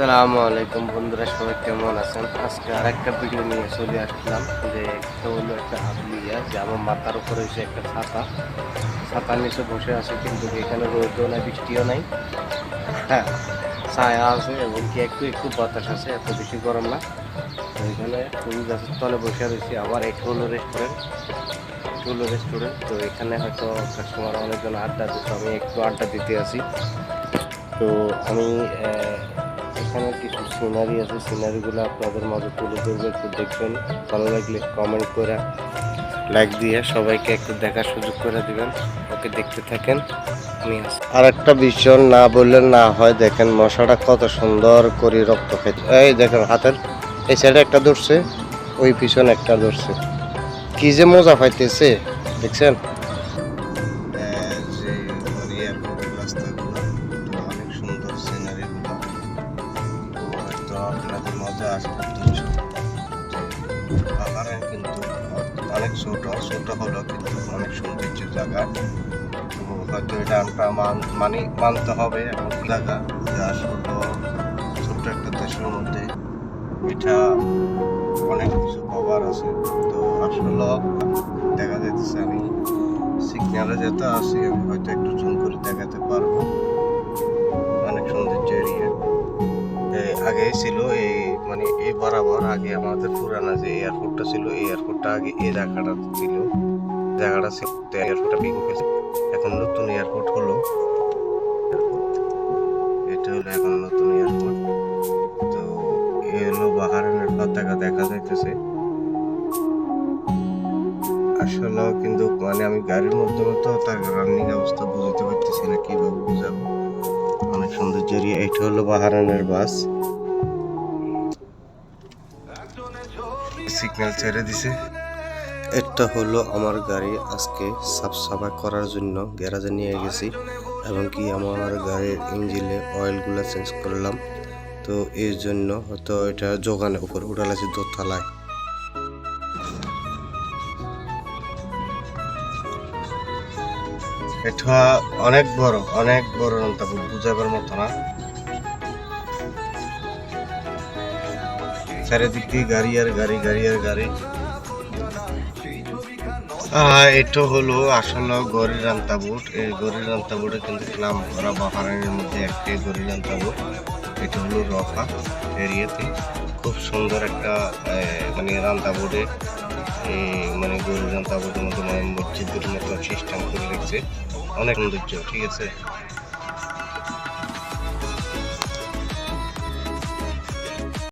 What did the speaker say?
আসসালামু আলাইকুম বন্ধুরা, সবাই কেমন আছেন? আজকে আর একটা ভিডিও নিয়ে চলে আসলাম, যে একটা হলো একটা আবলিয়া যে আমার মাথার উপরে হয়েছে একটা ছাতা। ছাতার নিচে বসে আছে, কিন্তু এখানে রোদও নাই, বৃষ্টিও নাই। হ্যাঁ ছায়া আছে এবং কি একটু একটু বাতাস আছে, এত বেশি গরম না। তো এখানে ফুল গাছের তলে বসে রয়েছি, আবার এটা হলো রেস্টুরেন্ট এটা হলো রেস্টুরেন্ট তো এখানে হয়তো কাস্টমার অনেকজন আড্ডা দিচ্ছে, আমি একটু আড্ডা দিতে আসি তো আমি এখানে কিছু সিনারি আছে। সিনারিগুলো আপনাদের মাঝে তুলে ধরবো, একটু দেখবেন। ভালো লাগলে কমেন্ট করে লাইক দিয়ে সবাইকে একটু দেখার সুযোগ করে দিবেন। ওকে দেখতে থাকেন আর একটা বিষয় না বললে না হয়, দেখেন মশাটা কত সুন্দর করে রক্ত খেতে এই দেখেন হাতের, এই সাইডে একটা ধরছে, ওই পিছনে একটা ধরছে। কি যে মজা পাইতেছে, দেখছেন? মজা কিন্তু অনেক ছোট ছোট হলো কিন্তু অনেক সৌন্দর্য জায়গা। হয়তো এটা আমরা মান- মানি, মানতে হবে জায়গা যা আসলে ছোট্ট একটা দেশের মধ্যে। এটা অনেক কিছু পাওয়ার আছে। তো আসলে দেখা যাইতেছে আমি সিগন্যালে যেতে আসি আমি হয়তো একটু আগে ছিল এই মানে এই বরাবর আগে আমাদের পুরানা যে এয়ারপোর্টটা ছিল, এই এয়ারপোর্টটা আগে এই জায়গাটা ছিল। জায়গাটা ছিল এয়ারপোর্টটা ভেঙে গেছে। এখন নতুন এয়ারপোর্ট হলো। এটা হলো এখন নতুন এয়ারপোর্ট তো এই হলো বাহারানের পতাকা দেখা যাইতেছে। আসলে কিন্তু মানে আমি গাড়ির মাধ্যমে তো তার রানিং অবস্থা বুঝতে পারতেছি না, কীভাবে বুঝাবো? অনেক সৌন্দর্য এরিয়া এটা হলো বাহারানের বাস। সিগন্যাল ছেড়ে দিছে। এটা হলো আমার গাড়ি আজকে সাফ সাফাই করার জন্য গ্যারাজে নিয়ে গেছি এবং কি আমার গাড়ির ইঞ্জিনে অয়েলগুলো চেঞ্জ করলাম। তো এর জন্য হয়তো এটা যোগানে উপর উঠালাছি দোতলায়। এটা অনেক বড় অনেক বড় বুঝাবার মতো না। চারিদিক গাড়ি আর গাড়ি গাড়ি আর গাড়ি। এটা হলো আসলে গরিরান তাবুট এই গরিরান তাবুটে কিন্তু নাম করা বাহারানের মধ্যে একটি গরিরান তাবুট এটা হলো রফা এরিয়াতে। খুব সুন্দর একটা মানে রান্তা বোর্ডে মানে গরু রান্তা বোর্ডের মধ্যে মানে মসজিদের মতো সিস্টেম করে রেখেছে। অনেক সৌন্দর্য, ঠিক আছে?